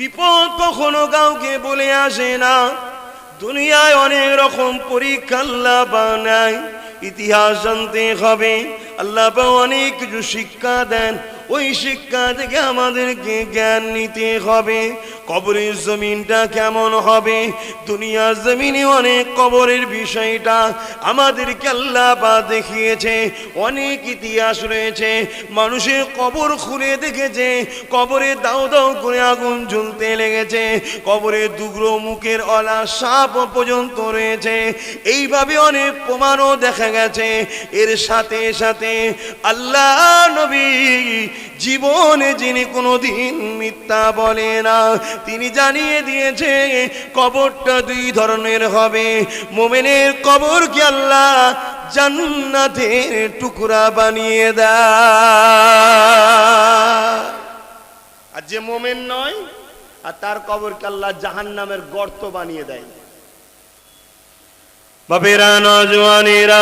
বিপদ কখনো কাউকে বলে আসে না। দুনিয়ায় অনেক রকম পরীক্ষা আল্লাহ বানায়। ইতিহাস জানতে হবে, আল্লাহ অনেক কিছু শিক্ষা দেন। ওই শিক্ষা থেকে আমাদেরকে জ্ঞান নিতে হবে। কবরের জমিনটা কেমন হবে? দুনিয়ার জমিনে অনেক কবরের বিষয়টা আমাদেরকে আল্লাহ পা দেখিয়েছে। অনেক ইতিহাস রয়েছে। মানুষের কবর খুলে দেখেছে। কবরে দাও দাও করে আগুন জ্বলতে লেগেছে। কবরে দুগ্রো মুখের অলা সাপ পর্যন্ত রয়েছে। এইভাবে অনেক প্রমাণও দেখা গেছে। এর সাথে সাথে আল্লাহ নবী জীবনে যিনি কোনোদিন মিথ্যা বলে না, তিনি জানিয়ে দিয়েছে, কবরটা দুই ধরনের হবে। মোমেনের কবরকে আল্লাহ জান্নাতের টুকরা বানিয়ে দেয়। আর যে মোমেন নয়, আর তার কবরকে আল্লাহ জাহান্নামের গর্ত বানিয়ে দেয়। বাপেরা নজওয়ানেরা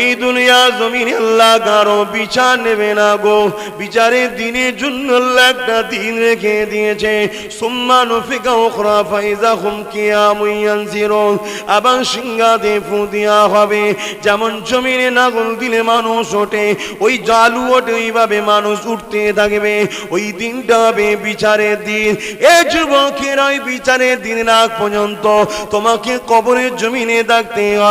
এই দুনিয়া জমিনে আল্লাহ কারও বিচার নেবে না গো। বিচারের দিনের জন্য আল্লাহ একটা দিন রেখে দিয়েছে। সুম্মান ফিকা ওখরা ফাইজা হুম কিয়ামুন ইয়ানজিরুন আবার সিংহাতে ফু দেওয়া হবে। যেমন জমিনে নাগল দিলে মানুষ ওঠে, ওই জালু ওঠে ওইভাবে মানুষ উঠতে থাকবে। ওই দিনটা হবে বিচারের দিন। এ যুবকের ওই বিচারের দিন আগ পর্যন্ত তোমাকে কবরের জমিনে থাকতে হবে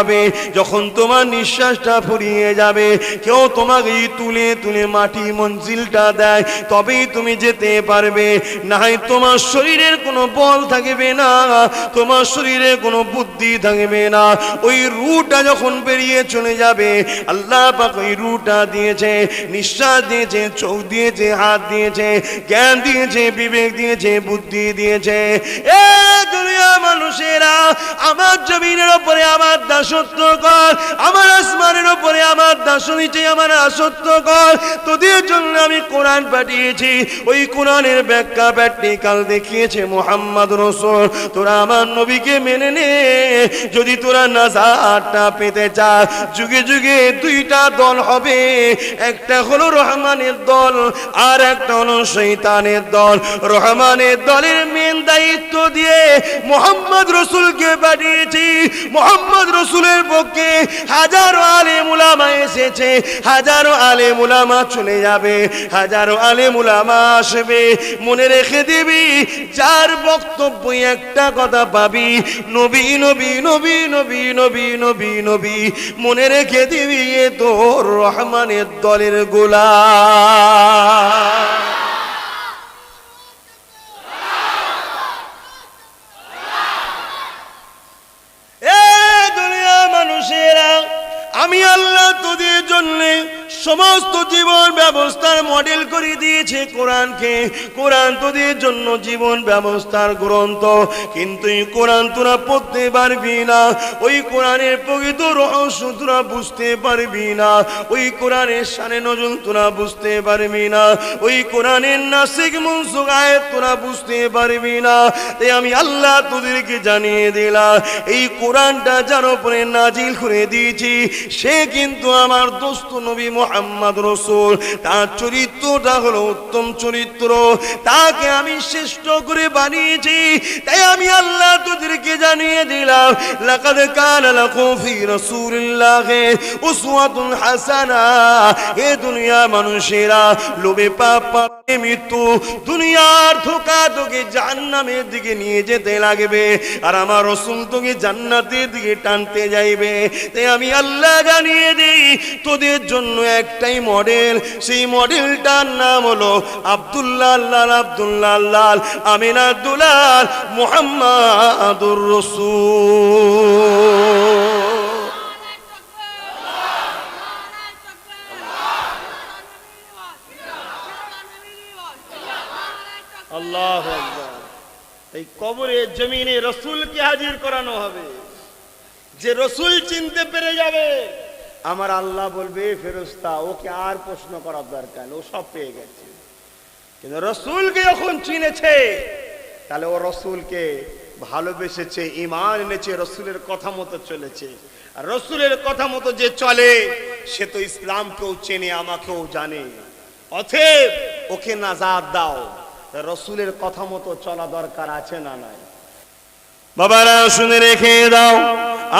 যখন তোমার নিঃশ্বাসটা ফুরিয়ে যাবে, কেউ তোমাকে তুলে তুলে মাটি মঞ্জিলটা দেয়, তবেই তুমি যেতে পারবে। না তোমার শরীরের কোনো বল থাকবে না, তোমার শরীরে কোনো বুদ্ধি থাকবে না। ওই রুটা যখন বেরিয়ে চলে যাবে, আল্লাহ পাক ওই রুটা দিয়েছে, নিঃশ্বাস দিয়েছে, চোখ দিয়েছে, হাত দিয়েছে, জ্ঞান দিয়েছে, বিবেক দিয়েছে, বুদ্ধি দিয়েছে। এ দুনিয়া মানুষেরা, আমার জমিনের ওপরে আমার দাসত্ব কর আমার আসমানের ওপরে আমার দাস নিচে আমার আসত্ব কর তোদের জন্য আমি কোরআন পাঠিয়েছি। ওই কোরআনের ব্যাখ্যা প্র্যাকটিক্যাল দেখিয়েছে মোহাম্মদ রসুল। তোরা আমার নবীকে মেনে নে। যদি তোরা নাজারটা পেতে চাস, যুগে যুগে দুইটা দল হবে। একটা হলো রহমানের দল, আর একটা হলো শৈতানের দল। রহমানের দলের মেন দায়িত্ব দিয়ে মোহাম্মদ রসুলকে পাঠিয়েছি। মোহাম্মদ রসুলের পক্ষে হাজারো আলে মুলামা এসেছে, হাজারো আলে মুলামা চলে যাবে, হাজারো আলে মুলামা আসবে। মনে রেখে দিবি, যার বক্তব্য একটা কথা পাবি, নবী নবী নবী নবী নবী নবী নবী। মনে রেখে দিবি, এ তোর রহমানের দলের গোলা এ দুনিয়া মানুষেরা আমি আল্লাহ তোদের জন্য সমস্ত জীবন ব্যবস্থার মডেল করে দিয়েছে কোরআনকে। কোরআন তোদের জন্য জীবন ব্যবস্থার গ্রন্থ। কিন্তু এই কোরআন তোরা পড়তে পারবি না। ওই কোরআনের প্রকৃত রহস্য তোরা বুঝতে পারবি না। ওই কোরআনের সানে নজর তোরা বুঝতে পারবি না। ওই কোরআনের নাসিক মনসুক আয়াত তোরা বুঝতে পারবি না। তাই আমি আল্লাহ তোদেরকে জানিয়ে দিলাম, এই কোরআনটা যার উপরে নাজিল করে দিয়েছি সে কিন্তু আমার দোস্ত নবী মোহাম্মদ রসুল। তার চরিত্রটা হলো উত্তম চরিত্র। তাকে আমি শ্রেষ্ঠ করে বানিয়েছি। তাই আমি আল্লাহ তোদেরকে জানিয়ে দিলাম, লাকাদ কানা লাকুম ফি রাসূলিল্লাহি উসওয়াতুন হাসানা। এ দুনিয়া মানুষেরা, লোভে পাপ পাপে মৃত্যু দুনিয়ার ধোকা তোকে জাহান্নামের দিকে নিয়ে যেতে লাগবে। আর আমার রসুল তোকে জান্নাতের দিকে টানতে যাইবে। তাই আমি আল্লাহ জানিয়ে দিই, তোদের জন্য একটাই মডেল। সেই মডেলটার নাম হলো আব্দুল্লাহ লাল আব্দুল্লাহ লাল আমিনাদুল্লাহ মোহাম্মদুর রসুল। আল্লাহ এই কবরে জমিনে রসুলকে হাজির করানো হবে। যে রসুল চিনতে পেরে যাবে। আমার আল্লাহ বলবে ফেরস্তা ওকে আর প্রশ্ন করার দরকার ও সব পেয়ে গেছে। কিন্তু রসুলকে যখন চিনেছে, তাহলে ও রসুলকে ভালোবেসেছে ইমান এনেছে, রসুলের কথা মতো চলেছে। আর রসুলের কথা মতো যে চলে, সে তো ইসলামকেও চেনে, আমাকেও জানে। অথেব ওকে নাজাদ দাও। রসুলের কথা মতো চলা দরকার আছে না নাই? বাবারা, শুনে রেখে দাও।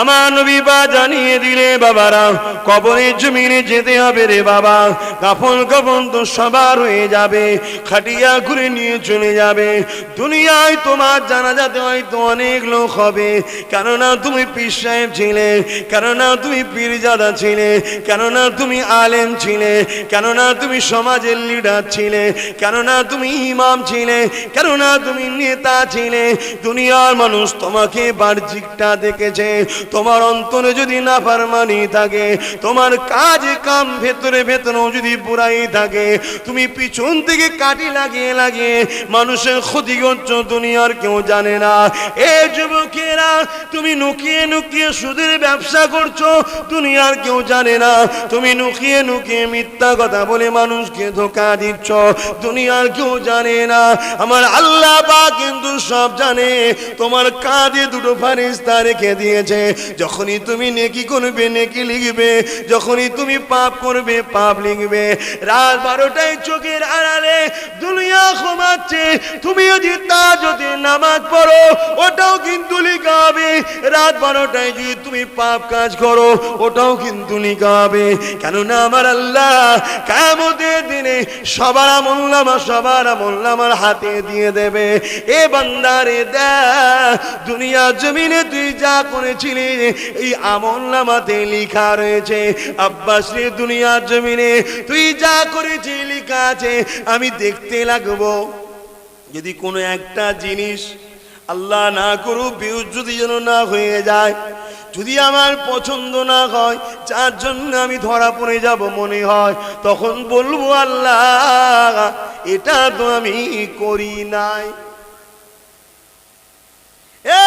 আমার নবী বা জানিয়ে দিলে, বাবারা কবরের জমিনে যেতে হবে রে বাবা। কাফন কাফন তো সবার হয়ে যাবে, খাটিয়া ঘুরে নিয়ে চলে যাবে। দুনিয়ায় তোমার জানাজাতে হয়তো অনেক লোক হবে। কেননা তুমি পীর সাহেব ছিলে, কেননা তুমি পীরজাদা ছিলে, কেননা তুমি আলেম ছিলে, কেননা তুমি সমাজের লিডার ছিলে, কেননা তুমি ইমাম ছিলে, কেননা তুমি নেতা ছিলে। দুনিয়ার মানুষ তোমাকে বাহ্যিকটা দেখেছে। তোমার অন্তরে যদি না ফারমানি থাকে, তোমার কাজ কাম ভেতরে ভেতরেও যদি বুড়াই থাকে, তুমি পিছন থেকে কাটি লাগিয়ে লাগিয়ে মানুষের ক্ষতি করছ দুনিয়ার কেউ জানে না। এ যুবকেরা, তুমি নুকিয়ে নুকিয়ে সুদের ব্যবসা করছ দুনিয়ার কেউ জানে না। তুমি নুকিয়ে নুকিয়ে মিথ্যা কথা বলে মানুষকে ধোকা দিচ্ছ দুনিয়ার কেউ জানে না। আমার আল্লাহ বা কিন্তু সব জানে, তোমার কাঁধে দুটো ফারিস্তা রেখে দিয়েছে। যখনই তুমি নেকি করবে, নেকি লিখবে, যখনই তুমি পাপ করবে, পাপ লিখবে। রাত বারোটায় চোখের আড়ালে দুনিয়া ঘুমাচ্ছে। তুমি যদি তা যদি নামাজ পড়ো, ওটাও কিন্তু লিখা হবে রাত বারোটায় যদি তুমি পাপ কাজ করো, ওটাও কিন্তু লিখা হবে কেননা আমার আল্লাহ কেমতের দিনে সবার আমল্লামা সবার আমল্লামার হাতে দিয়ে দেবে। এ বান্দারে দে দুনিয়া জমিনে তুই যা করেছিলি, এই আমল্লামাতে লিখা রয়েছে। আব্বাস রে দুনিয়ার জমিনে তুই যা করেছিলি লিখা আছে, আমি দেখতে লাগবো। যদি কোনো একটা জিনিস আল্লাহ না করুক বিউজ যদি যেন না হয়ে যায়। যদি আমার পছন্দ না হয়, যার জন্য আমি ধরা পড়ে যাব মনে হয়, তখন বলব, আল্লাহ, এটা তো আমি করি নাই এ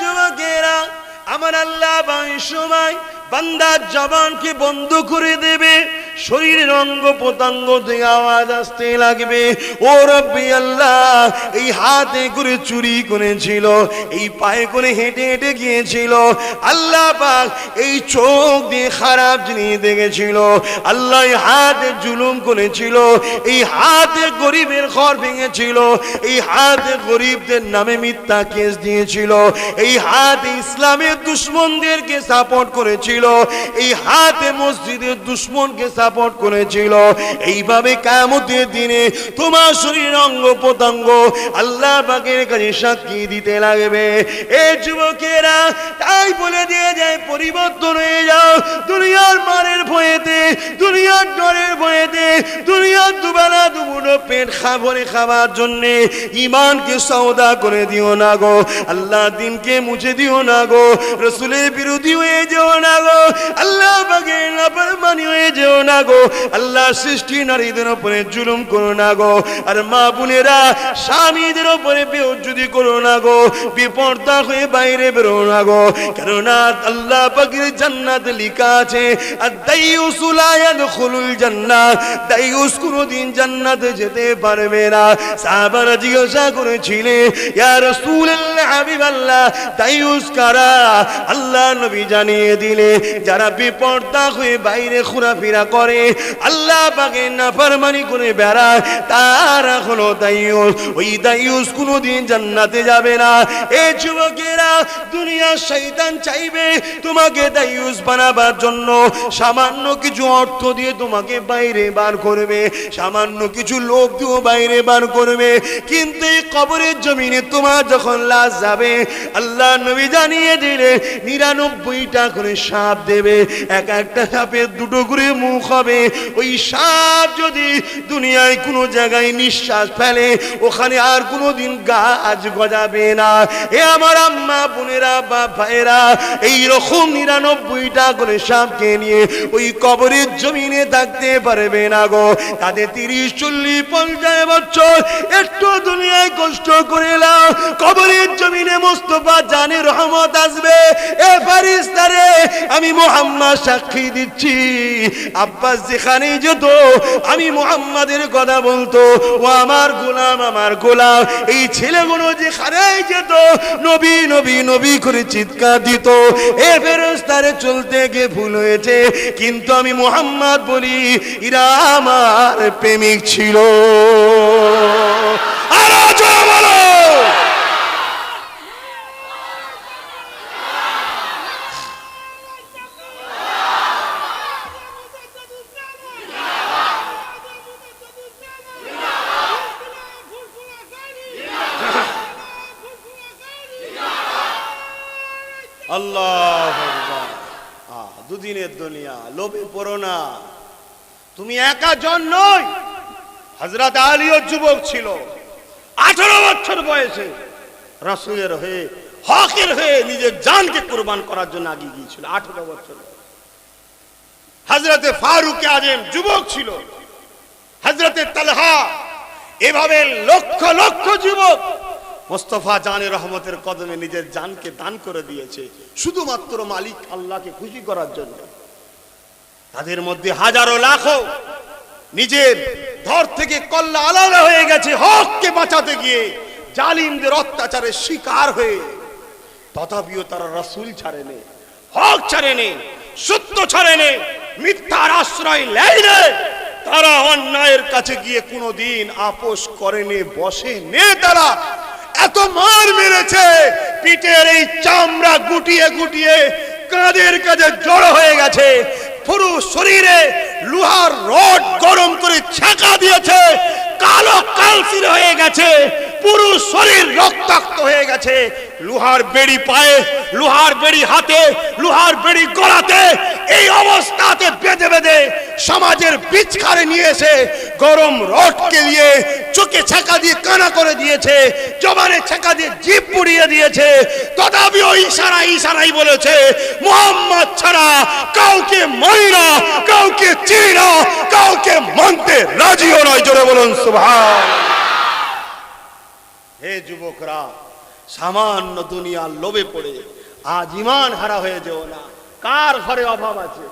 যুবকেরা আমার আল্লাহ সময় বান্দার জবানকে বন্ধ করে দেবে, শরীরের অঙ্গ প্রত্যঙ্গ থেকে আওয়াজ আসতে লাগবে। ও রব্বি আল্লাহ, এই হাতে করে চুরি করেছিল, এই পায়ে করে হেঁটে হেঁটে গিয়েছিল। আল্লাহ পাক এই চোখ দিয়ে খারাপ জিনিস দেখেছিল, আল্লাহ এই হাতে জুলুম করেছিল, এই হাতে গরিবের ঘর ভেঙেছিল, এই হাতে গরিবদের নামে মিথ্যা কেস দিয়েছিল, এই হাতে ইসলামের দুশ্মনদেরকে সাপোর্ট করেছিল। এই হাতে মসজিদের দুশ্মনকে সাপোর্ট করেছিল। এইভাবে কামতের দিনে তোমার শরীর অঙ্গ প্রত্যঙ্গ আল্লাহ পাকের কাছে সাক্ষী দিতে লাগবে। এ যুবকেরা, তাই বলে দিয়ে যায়, পরিবর্তন হয়ে যাও। দুনিয়ার মারের ভয়েতে, দুনিয়ার ডরের ভয়েতে, দুনিয়ার দুবেলা দুপুরো পেট খাবরে খাবার জন্য ইমানকে সৌদা করে দিও না গো। আল্লাহ দিনকে মুছে দিও না গো। রসুলের বিরোধী হয়ে যেও না গো। আল্লাহ বাগে নাফরমানি হয়ে যেও না গো। আল্লাহ সৃষ্টি নারীদের উপরে জুলুম করো না গো। আর মা বোনেরা স্বামীদের উপরে বেউজ্জুদি করো না গো। বিপর্দা হয়ে বাইরে বেরো না গো। কেননা আল্লাহ পাকের জান্নাত লিখা আছে আর দাইউসু লা ইয়াদখুলুল জান্নাত। দাইউস কোনদিন জান্নাতে যেতে পারবে না। সাহাবারা জিজ্ঞাসা করেছিলেন, ইয়া রাসূলুল্লাহ হাবিবাল্লাহ, দাইউস কারা? আল্লাহ নবী জানিয়ে দিলে যারা বিপর্দা হয়ে বাইরে ঘোরাফেরা করে, আল্লাহ পাকে নাফরমানি করে বেড়ায়, তারা হলো দাইউস ওই দাইউস কোনোদিন জান্নাতে যাবে না। এই যুবকেরা, দুনিয়ার শয়তান চাইবে তোমাকে দাইউস বানাবার জন্য। সামান্য কিছু অর্থ দিয়ে তোমাকে বাইরে বার করবে। সামান্য কিছু লোক দিয়েও বাইরে বার করবে। কিন্তু এই কবরের জমিনে তোমার যখন লাশ যাবে, আল্লাহ নবী জানিয়ে দিলে নিরানব্বইটা করে সাপ দেবে, এক একটা সাপের দুটো করে মুখ হবে। ওই সাপ যদি দুনিয়ায় কোনো জায়গায় নিঃশ্বাস ফেলে, ওখানে আর কোনো দিন গাছ গজাবে না। এ আমার আম্মা, বোনেরা বা ভাইয়েরা এইরকম নিরানব্বইটা করে সাপকে নিয়ে ওই কবরের জমিনে থাকতে পারবে না গো। তাদের তিরিশ, চল্লিশ, পঞ্চাশ বছর একটু দুনিয়ায় কষ্ট করে নাও। কবরের জমিনে মোস্তফা জানে রহমত আসবে। এ ফারিস্তারে আমি মোহাম্মদ সাক্ষী দিচ্ছি। আব্বাস যেখানে যেত আমি মোহাম্মদের কথা বলতো। ও আমার গোলাম আমার গোলাম। এই ছেলেগুলো যেখানে যেত, নবী নবী নবী করে চিৎকার দিত। এ ফেরস্তারে চলতে গিয়ে ভুল হয়েছে। কিন্তু আমি মোহাম্মদ বলি ইরা আমার প্রেমিক ছিল। আরও দুনিয়া, লোভে পড়ো না। তুমি একা জন নই। হজরত আলীও যুবক ছিল, আঠারো বছর বয়সে রাসুলের হয়ে, হকের হয়ে নিজের জানকে কোরবান করার জন্য আগিয়ে গিয়েছিল, আঠারো বছর। হজরতে ফারুক আজম যুবক ছিল হজরতে তালহা, এভাবে লক্ষ লক্ষ যুবক মোস্তফা জানের রহমতের কদমে নিজের জানকে দান করে দিয়েছে। শুধুমাত্র মালিক আল্লাহকে খুশি করার জন্য। তাদের মধ্যে হাজারো লাখো নিজের ধর থেকে কল্লা আলাদা হয়ে গেছে হককে বাঁচাতে গিয়ে জালিমদের অত্যাচারের শিকার হয়ে। তথাপিও তারা রাসূল ছাড়েনি হক ছাড়েনি সত্য ছাড়েনি মিথ্যার আশ্রয় নেয়নি তারা অন্যায়ের কাছে গিয়ে কোনোদিন আপোষ করেনি বসে নে তারা। এত মার মেরেছে, পিঠের এই চামড়া গুটিয়ে গুটিয়ে কাঁধের কাজে জড়ো হয়ে গেছে। পুরো শরীরে লোহার রড গরম করে ছাঁকা দিয়েছে, কালো কালসির হয়ে গেছে। পুরো শরীর রক্তাক্ত হয়ে গেছে। লোহার বেড়ি পায়ে, লোহার বেড়ি হাতে, লোহার বেড়ি গলাতে, এই অবস্থাতে বেঁধে বেঁধে সমাজের বিচখারে নিয়ে এসে গরম রডকে দিয়ে চোখে ছাকা দিয়ে কানা করে দিয়েছে, জবানে ছাকা দিয়ে জিভ পুড়িয়ে দিয়েছে, তথাপিও ইশারা ইশারাই বলেছে, মোহাম্মদ ছাড়া কাউকে না, কাউকে চিনি কাউকে মানতে রাজিও নয়। জোরে বলুন সুভাষ হে যুবকরা, সামান্য দুনিয়ার লোভে পড়ে আজ ইমান হারা হয়ে যেও না। কার ঘরে অভাব আছে?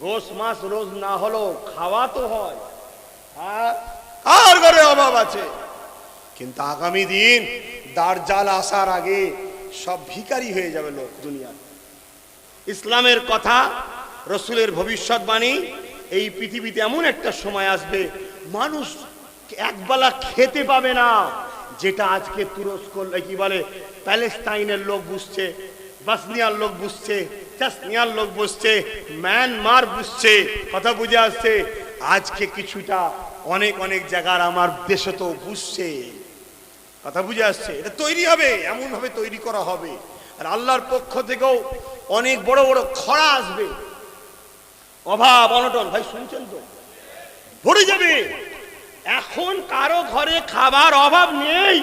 গোস মাস রোজ না হলো খাওয়া তো হয়। আর কার ঘরে অভাব আছে? কিন্তু আগামী দিন দার্জাল আসার আগে সব ভিখারি হয়ে যাবে লোক দুনিয়ার। ইসলামের কথা, রসুলের ভবিষ্যৎবাণী, এই পৃথিবীতে এমন একটা সময় আসবে, মানুষ একবেলা খেতে পাবে না। যেটা আজকে তুরস্ক কি বলে, প্যালেস্তাইনের লোক বুঝছে, বাসনিয়ার লোক বুঝছে চাসনিয়ার লোক বুঝছে, ম্যানমার বুঝছে, কথা বুঝে আসছে। আজকে কিছুটা অনেক অনেক জায়গার আমার দেশে তো বুঝছে। কথা বুঝে আসছে। এটা তৈরি হবে এমন ভাবে তৈরি করা হবে। আর আল্লাহর পক্ষ থেকেও অনেক বড় বড় খরা আসবে। অভাব, অনটন, ভাই, শুনছেন তো? ভরে যাবে। এখন কারও ঘরে খাবার অভাব নেই,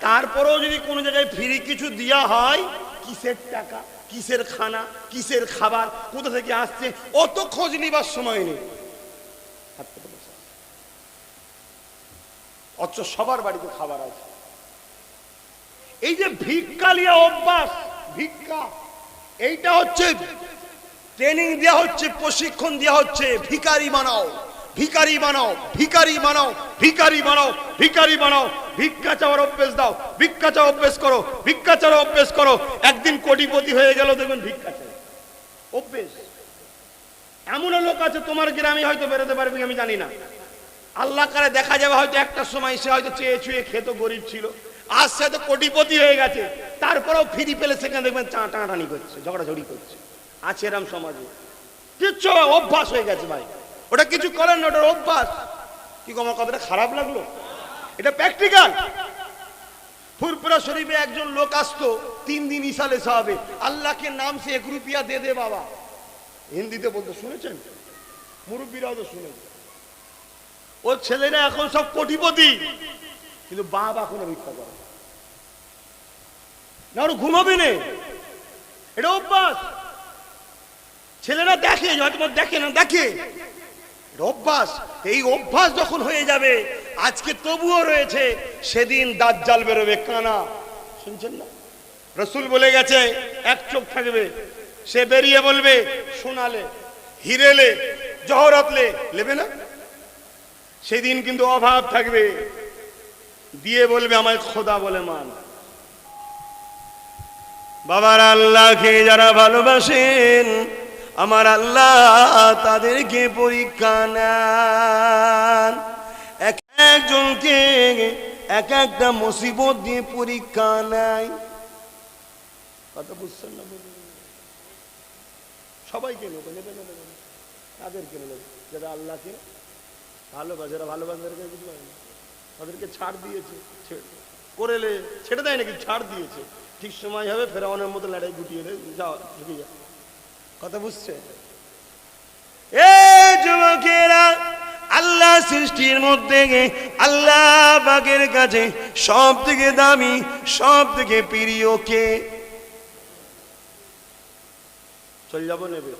তারপরেও যদি কোনো জায়গায় ফ্রি কিছু দেওয়া হয়, কিসের টাকা, কিসের খানা, কিসের খাবার, কোথা থেকে আসছে, অত খোঁজ নিবার সময় নেই। অথচ সবার বাড়িতে খাবার আছে। এই যে ভিক্ষালিয়া অভ্যাস, ভিক্ষা, এইটা হচ্ছে ট্রেনিং দেওয়া হচ্ছে, প্রশিক্ষণ দেওয়া হচ্ছে ভিকারি বানাও। ভিখারি বানাও ভিকারি বানাও ভিকারি বানাও ভিকারি বানাও। ভিক্ষা চাওয়ার অভ্যেস দাও, ভিক্ষা চাওয়া অভ্যেস করো, ভিক্ষা চাওয়ার অভ্যেস করো। একদিন কোটিপতি হয়ে গেল, দেখবেন ভিক্ষা চাই। অভ্যেস। এমনও লোক আছে, তোমার গ্রামে হয়তো বেরোতে পারবে আমি জানি না। আল্লাহ কারে দেখা যাবে, হয়তো একটা সময় সে হয়তো চেয়ে ছুঁয়ে খেত, গরিব ছিল। আজ সে তো কোটিপতি হয়ে গেছে। তারপরেও ফিরি পেলে সেখানে দেখবেন চা টানাটানি করছে ঝগড়াঝড়ি করছে। আছে এরম সমাজে। কিচ্ছু অভ্যাস হয়ে গেছে ভাই। ওটা কিছু করেন না, ওটার অভ্যাস। কি আমার কথাটা খারাপ লাগল? এটা প্র্যাকটিক্যাল ফুরপুরা শরীফে একজন লোক আসতো, তিন দিন ইসালে সাহাবে। আল্লাহকে নাম সে এক রুপিয়া দে দে বাবা। হিন্দিতে বলতে, শুনেছেন? মুরব্বীরাও তো শুনেছেন ওর ছেলেরা এখন সব কোটিপতি। কিন্তু বাপ এখনও ভিক্ষা করে। না, ওর ঘুমাবে নে। এটা অভ্যাস। ছেলেরা দেখে, হয়তো দেখে না, দেখে। অভ্যাস, এই অভ্যাস যখন হয়ে যাবে, আজকে তবুও রয়েছে, সেদিন দাজ্জাল বেরোবে কানা। শুনছেন না? রসুল বলে গেছে, এক চোখ থাকবে, সে বেরিয়ে বলবে সোনালে হিরেলে, জহরতলে নেবে না? সেদিন কিন্তু অভাব থাকবে। দিয়ে বলবে আমায় খোদা বলে মান। বাবার আল্লাহকে যারা ভালোবাসেন আমার আল্লাহ তাদেরকে পরীক্ষা নেন। এক একজনকে এক একটা মুসিবত দিয়ে পরীক্ষা নেয়। কথা বুঝছেন না সবাইকে নেবে নেবে নেবে তাদেরকে নেবে যারা আল্লাহকে ভালোবাসে যারা ভালোবাসে তাদেরকে কিছু। তাদেরকে ছাড় দিয়েছে করেলে ছেড়ে দেয় নাকি? ছাড় দিয়েছে। ঠিক সময় হবে ফেরাউনের মতো লড়াই গুটিয়ে নে, যাও ঢুকে যা কথা বুঝছে? এ যুবকেরা আল্লাহ সৃষ্টির মধ্যে আল্লাহ বাগের কাছে সব থেকে দামি সব থেকে প্রিয় কে? চলে যাব নেবে।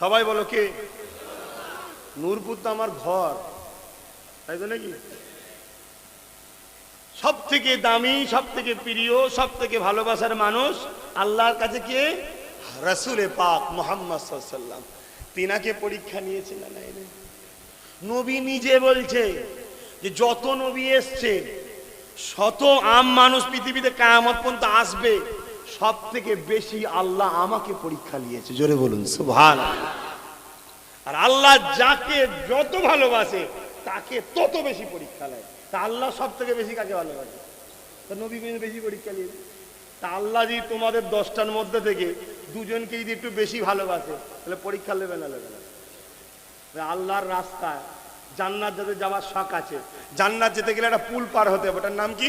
সবাই বলো কে? নূরপুর তো আমার ঘর। তাই তো নাকি? সব থেকে দামি সব থেকে প্রিয় সব থেকে ভালোবাসার মানুষ আল্লাহর কাছে কে? রসুলে পাক মোহাম্মদ সাল্লাম তিনাকে পরীক্ষা নিয়েছে না নাই? নবী নিজে বলছে যে যত নবী এসছে, শত আম মানুষ পৃথিবীতে কায়ামত পর্যন্ত আসবে সব থেকে বেশি আল্লাহ আমাকে পরীক্ষা নিয়েছে। জোরে বলুন সুভান আর আল্লাহ যাকে যত ভালোবাসে, তাকে তত বেশি পরীক্ষা নেয়। তা আল্লাহ সব থেকে বেশি কাকে ভালোবাসে? তা নবী কিন্তু বেশি পরীক্ষা নিয়েছে তা আল্লাহ যদি তোমাদের দশটার মধ্যে থেকে দুজনকে যদি একটু বেশি ভালোবাসে, তাহলে পরীক্ষা নেবে না নেবে না। আল্লাহর রাস্তায় জান্নাত যেতে যাওয়ার শখ আছে, জান্নাত যেতে গেলে একটা পুল পার হতে হবে। ওটার নাম কি?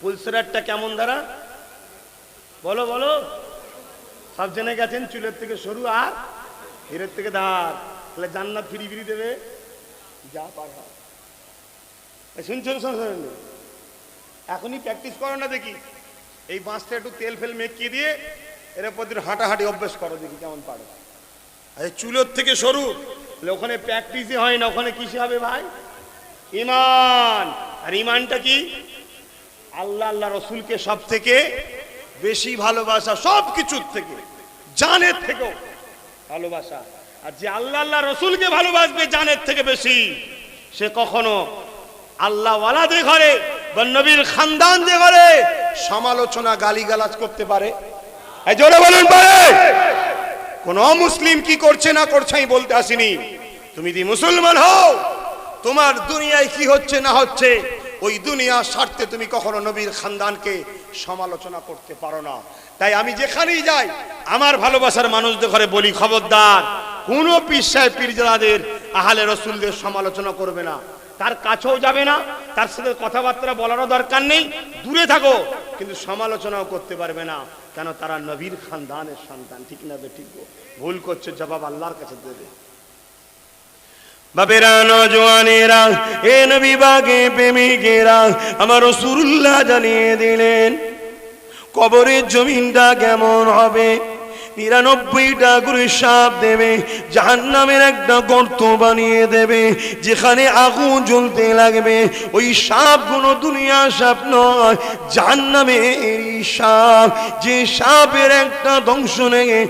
পুল সেরারটা কেমন দ্বারা বলো বলো। সব জেনে গেছেন, চুলের থেকে সরু আর হিরের থেকে ধার তাহলে জান্নাত ফিরি ফিরি দেবে। যা পার হয়। শুনছেন শুনছেন এখনই প্র্যাকটিস করো না দেখি। এই বাঁশটা একটু তেল ফেল মেকিয়ে দিয়ে এর উপর দিয়ে হাঁটাহাঁটি অভ্যেস করো দেখি কেমন পারো। আরে চুলোর থেকে সরু। ওখানে প্র্যাকটিসই হয় না, ওখানে কিসে হবে ভাই? ইমান। আর ইমানটা কি? আল্লাহ আল্লাহ রসুলকে সব থেকে বেশি ভালোবাসা সব কিছুর থেকে, জানের থেকেও ভালোবাসা। আর যে আল্লাহ আল্লাহ রসুলকে ভালোবাসবে জানের থেকে বেশি, সে কখনো আল্লাহ ওয়ালাদের ঘরে বা নবীর খানদানদের ঘরে সমালোচনা গালিগালাজ করতে পারে। বলুন পারে। কোন মুসলিম কি করছে না করছে আমি বলতে আসিনি। তুমি যদি মুসলমান হও, তোমার দুনিয়ায় কি হচ্ছে না হচ্ছে, ওই দুনিয়ার স্বার্থে তুমি কখনো নবীর খানদানকে সমালোচনা করতে পারো না। তাই আমি যেখানেই যাই, আমার ভালোবাসার মানুষদের ঘরে বলি, খবরদার, কোন পিসায় পীরজাদাদের, আহালে রসুলদের সমালোচনা করবে না। তার কাছেও যাবে না, তার সাথে কথাবার্তা বলারও দরকার নেই। দূরে থাকো, কিন্তু সমালোচনাও করতে পারবে না, কেন তারা নবীর খানদানের সন্তান, ঠিক না ঠিক ভুল করছে, জবাব আল্লাহর কাছে দেবে বাপেরা, নজওয়ানেরা, এ নবী বাগে প্রেমিকেরা, আমার রসুল্লাহ জানিয়ে দিলেন, কবরের জমিনটা কেমন হবে? নিরানব্বইটা করে সাপ দেবে, জাহান্নামের একটা গর্ত বানিয়ে দেবে, যেখানে আগুন জ্বলতে লাগবে। ওই সাপগুলো দুনিয়া সাপ নয় জাহান্নামের এই সাপ। যে সাপের একটা ধ্বংস নেগে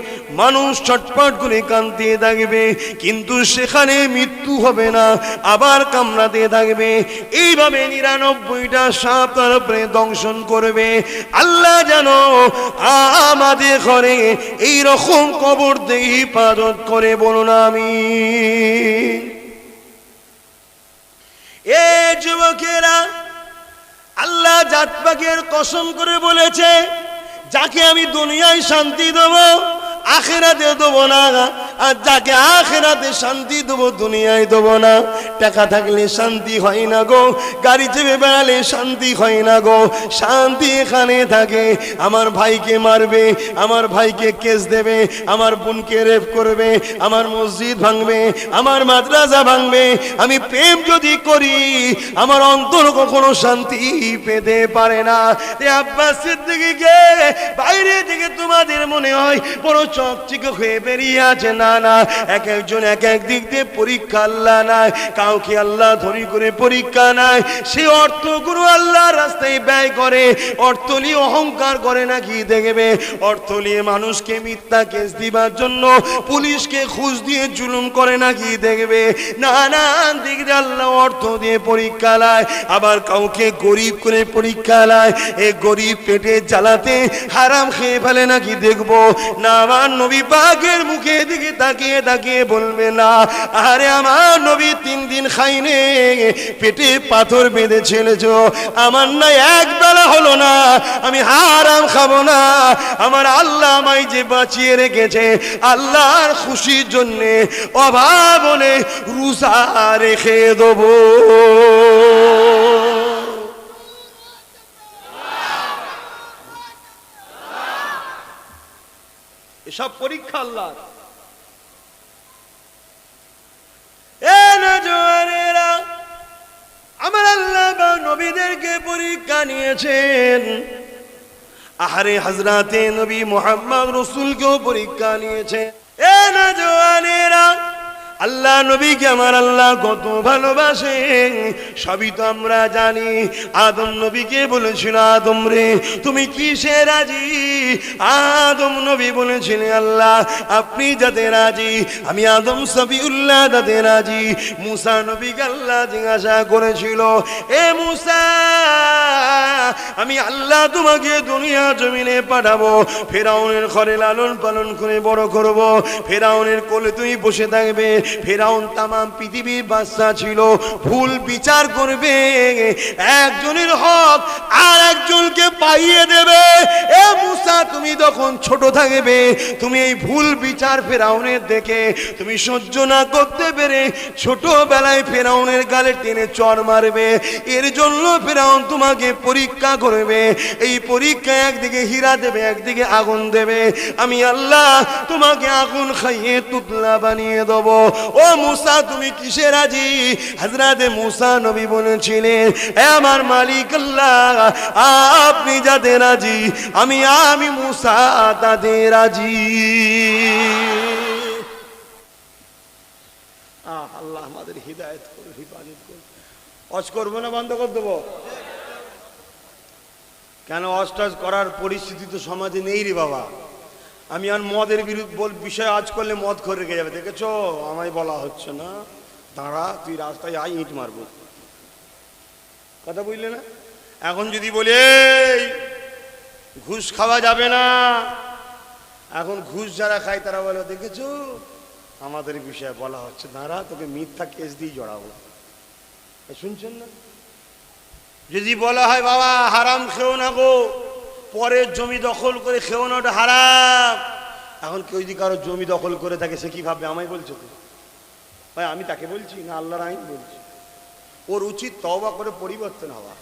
মানুষ ছটপট করে কাঁদতে থাকবে, কিন্তু সেখানে মৃত্যু হবে না, আবার কামড়াতে থাকবে। এইভাবে নিরানব্বইটা সাপ তার উপরে দংশন করবে। আল্লাহ যেন আমাদের ঘরে এই রকম কবর দিয়ে হিফাজত করে, বলুন আমি এ যুবকেরা, আল্লাহ জাতপাকের কসম করে বলেছে, যাকে আমি দুনিয়ায় শান্তি দেবো, আখেরাতে দেবো না। আর যাকে আখেরাতে শান্তি দেবো, দুনিয়ায় দেবো না। টাকা থাকলে শান্তি হয় না গো, গাড়ি চেপে বেড়ালে শান্তি হয় না গো। শান্তি এখানে থাকে, আমার ভাইকে মারবে, আমার ভাইকে কেস দেবে, আমার বোনকে রেপ করবে, আমার মসজিদ ভাঙবে, আমার মাদ্রাসা ভাঙবে। আমি প্রেম যদি করি, আমার অন্তর কখনো শান্তি পেতে পারে না। এ আব্বাস সিদ্দিকীকে বাইরে থেকে তোমাদের মনে হয় বড় চকচিক হয়ে বেরিয়ে আছে না? না এক একজন এক এক দিক দিয়ে পরীক্ষা আল্লাহ নাই। কাউকে আল্লাহ ধরি করে পরীক্ষা নাই। সে আল্লাহ রাস্তায় ব্যয় করে। অর্থ নিয়ে অহংকার করে নাকি দেখবে? অর্থ নিয়ে মানুষকে মিথ্যা কেস দিবার জন্য পুলিশকে খুঁজ দিয়ে জুলুম করে নাকি দেখবে? দিক দিয়ে আল্লাহ অর্থ দিয়ে পরীক্ষা লায় আবার কাউকে গরিব করে পরীক্ষা লায় এ গরিব পেটে জ্বালাতে হারাম খেয়ে ফেলে নাকি দেখব? না আমার নবী মুখে দিকে তাকিয়ে তাকিয়ে বলবে, না, আরে আমার নবী তিন দিন খাইনে। পেটে পাথর বেঁধে ছেলেছ আমার না এক বেলা হলো না, আমি হারাম খাব না। আমার আল্লাহ আমায় যে বাঁচিয়ে রেখেছে, আল্লাহর খুশির জন্যে অভাব হলে রুসা রেখে দেবো। সব পরীক্ষা আল্লাহ আমার আল্লাহ বা নবীদেরকে পরীক্ষা নিয়েছেন। আহারে হাজরাতে নবী মোহাম্মদ রসুলকেও পরীক্ষা নিয়েছে এ নজওয়ানেরা আল্লাহ নবীকে আমার আল্লাহ কত ভালোবাসে, সবই তো আমরা জানি। আদম নবীকে বলেছিল, আদম রে, তুমি কিসে রাজি? আদম নবী বলেছিলেন আল্লাহ, আপনি যাতে রাজি, আমি আদম সবিউল্লাহ যাতে রাজি। মুসা নবীকে আল্লাহ জিজ্ঞাসা করেছিল, এ মুসা, আমি আল্লাহ তোমাকে দুনিয়া জমিনে পাঠাবো, ফেরাউনের ঘরে লালন পালন করে বড় করব, ফেরাউনের কোলে তুমি বসে থাকবে ফেরাউন তামাম পৃথিবীর বাচ্চা ছিল। ভুল বিচার করবে, একজনের হক আর একজনকে পাইয়ে দেবে। এ মুসা, তুমি যখন ছোট থাকবে, তুমি এই ভুল বিচার ফেরাউনের দেখে, তুমি সহ্য না করতে পেরে ছোটবেলায় ফেরাউনের গালে টেনে চর মারবে। এর জন্য ফেরাউন তোমাকে পরীক্ষা করবে। এই পরীক্ষা একদিকে হীরা দেবে, একদিকে আগুন দেবে। আমি আল্লাহ তোমাকে আগুন খাইয়ে তুতলা বানিয়ে দেব। ও মুসা, তুমি কিসে রাজি? হাজরাতে মুসা নবী বলেছিলেন, "এ আমার মালিক আল্লাহ, আপনি যাতে রাজি? আমি আমি মুসা তাদের রাজি। আল্লাহ আমাদের হৃদায়ত করুন হিফাজত অজ করব না বন্ধ করে দেবো? কেন অস্টাজ করার পরিস্থিতি তো সমাজে নেই রে বাবা। আমি আর মদের বিরুদ্ধে বল, বিষয় আজ করলে মদ করে রেখে যাবে, দেখেছ? আমায় বলা হচ্ছে না। দাঁড়া, তুই রাস্তায় আই ইট মারবো। কথা বুঝলে না? এখন যদি বলি ঘুষ খাওয়া যাবে না। এখন ঘুষ যারা খায়, তারা বলে, দেখেছ? আমাদের বিষয়ে বলা হচ্ছে। দাঁড়া, তোকে মিথ্যা কেস দিয়ে জড়াবো। শুনছেন না? যদি বলা হয়, বাবা, হারাম খেও না গো। পরের জমি দখল করে খেও না, ওটা হারাম। এখন কেউ যদি কারও জমি দখল করে থাকে, সে কি ভাববে? আমায় বলছো তো? ভাই, আমি তাকে বলছি না, আল্লাহর আইন বলছি। ওর উচিত তওবা করে পরিবর্তন হওয়া।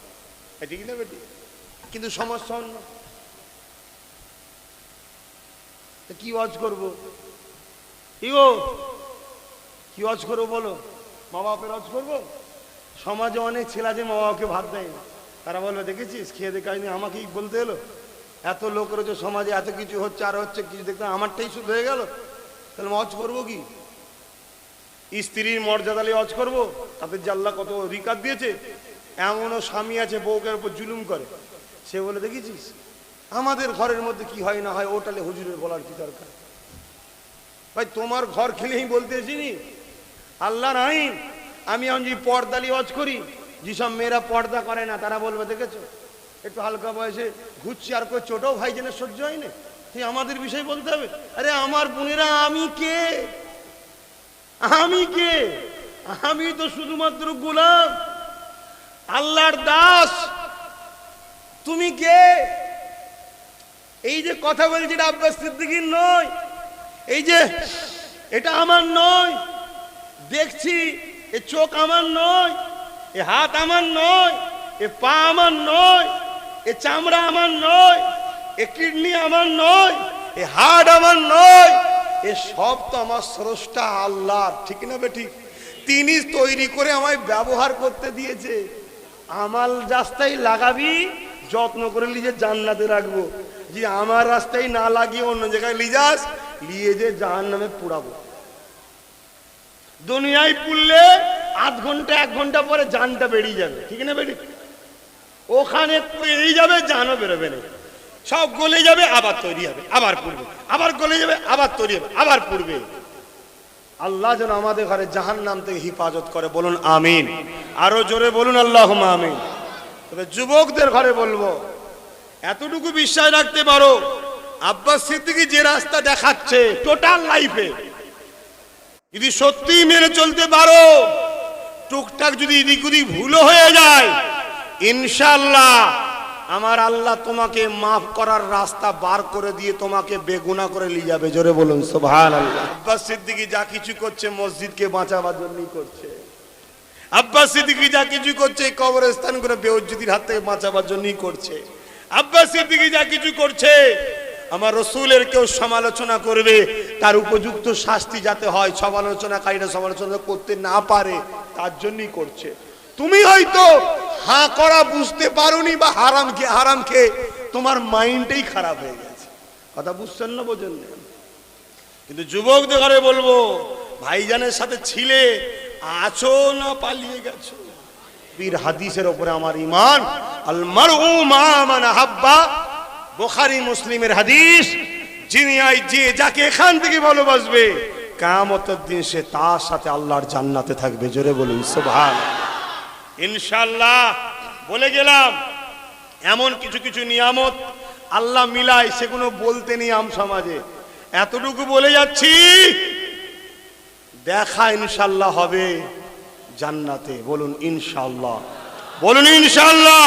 এ ঠিক না বেটি? কিন্তু সমস্যা অন্য কি ওয়াজ করব? কি গো? কি ওয়াজ করব বলো? মা বাপের ওয়াজ করব? সমাজে অনেক ছেলে আছে মা বাবাকে ভাত দেয় না। তারা বলবে দেখেছিস? খেয়ে দেখায়নি আমাকেই বলতে এলো। এত লোক রয়েছে সমাজে এত কিছু হচ্ছে, আর হচ্ছে কিছু দেখতে আমারটাই শুধু হয়ে গেল। তাহলে অজ করব কি? স্ত্রীর মর্যাদা নিয়ে অজ করব? তাদের জাল্লা কত রিকাত দিয়েছে? এমনও স্বামী আছে বউকের উপর জুলুম করে। সে বলে দেখেছিস? আমাদের ঘরের মধ্যে কি হয় না হয় ওটালে হুজুরের বলার কি দরকার? ভাই, তোমার ঘর খেলেই বলতে চিনি আল্লাহর আইন, আমি এখন যদি পর্দা লিওয়াজ করি যেসব মেয়েরা পর্দা করে না, তারা বলবে, দেখেছ? একটু হালকা বয়সে ঘুরছি, আর কই ছোটও ভাই যেন সহ্য হয় না? তুই আমাদের বিষয় বলতে হবে? আরে, আমার বোনেরা, আমি কে? আমি কে? আমি তো শুধুমাত্র গোলাম, আল্লাহর দাস। তুমি কে? এই যে কথা বলছি এটা আব্বাস সিদ্দিকির নয়, এই যে এটা আমার নয়, দেখছি, এ চোখ আমার নয় এ হাত আমার নয়, এ পা আমার নয়, এ চামড়া আমার নয়, এ কিডনি আমার নয়, এ হাড় আমার নয়, এ সব তো আমার স্রষ্টা আল্লাহ ঠিক না বে ঠিক? তিনি তৈরি করে আমায় ব্যবহার করতে দিয়েছে। আমার রাস্তায় লাগাবি, যত্ন করে নিজে জান্নাতে রাখব। যে আমার রাস্তায় না লাগিয়ে অন্য জায়গায় লিজাস লিয়ে যে জাহান নামে পুড়াবো। দুনিয়ায় পুড়লে আধ ঘণ্টা, এক ঘণ্টা পরে জানটা বেরিয়ে যাবে। ঠিক না বেরিয়ে ওখানে পুড়েই যাবে, জানও বেরোবে না। সব গলে যাবে, আবার তৈরি হবে, আবার পুড়বে। আবার গলে যাবে, আবার তৈরি হবে, আবার পুড়বে। আল্লাহ যেন আমাদের ঘরে জাহান নাম থেকে হিফাজত করে, বলুন আমিন। আরও জোরে বলুন আল্লাহ আমিন। তবে যুবকদের ঘরে বলব, এতটুকু বিশ্বাস রাখতে পারো, আব্বাস সিদ্দিকি যে রাস্তা দেখাচ্ছে টোটাল লাইফে যদি সত্যি মেনে চলতে পারো টুকটাক যদি এদিক ওদিক ভুলও হয়ে যায় ইনশাল্লাহ আমার আল্লাহ তোমাকে মাফ করার রাস্তা বার করে দিয়ে তোমাকে বেগুনা করে নিয়ে যাবে। জোরে বলুন সোভান আল্লাহ আব্বাস সিদ্দিকি যা কিছু করছে মসজিদকে বাঁচাবার জন্যই করছে। আব্বাস সিদ্দিকি যা কিছু করছে কবরস্থান করে বেউজ্জুদির হাত থেকে বাঁচাবার জন্যই করছে। আব্বাস সিদ্দিকি যা কিছু করছে, আমার রসুলের কেউ সমালোচনা করবে, তার উপযুক্ত শাস্তি যাতে হয়, সমালোচনাকারীরা সমালোচনা করতে না পারে। তার জন্যই করছে। তুমি হয়তো হাঁ করা বুঝতে পারোনি বা হারাম খেয়ে হারাম খেয়ে তোমার মাইন্ডটাই খারাপ হয়ে গেছে। কথা বুঝছেন না বোঝেন কিন্তু যুবকদের ঘরে বলব, ভাইজানের সাথে ছিলে, আছো না পালিয়ে গেছো? বীর হাদিসের ওপরে আমার ইমান আল মারউ মা মান হাব্বা বুখারী, মুসলিমের হাদিস, যিনি যে যাকে এখান থেকে ভালোবাসবে কিয়ামতের দিন সে তার সাথে আল্লাহর জান্নাতে থাকবে। জোরে বলুন, সুবহান। ইনশাল্লাহ বলে গেলাম, এমন কিছু কিছু নিয়ামত আল্লাহ মিলায়, সেগুলো বলতে নিয়ম সমাজে। এতটুকু বলে যাচ্ছি, দেখা ইনশাল্লাহ হবে জান্নাতে। বলুন ইনশাল্লাহ বলুন ইনশাল্লাহ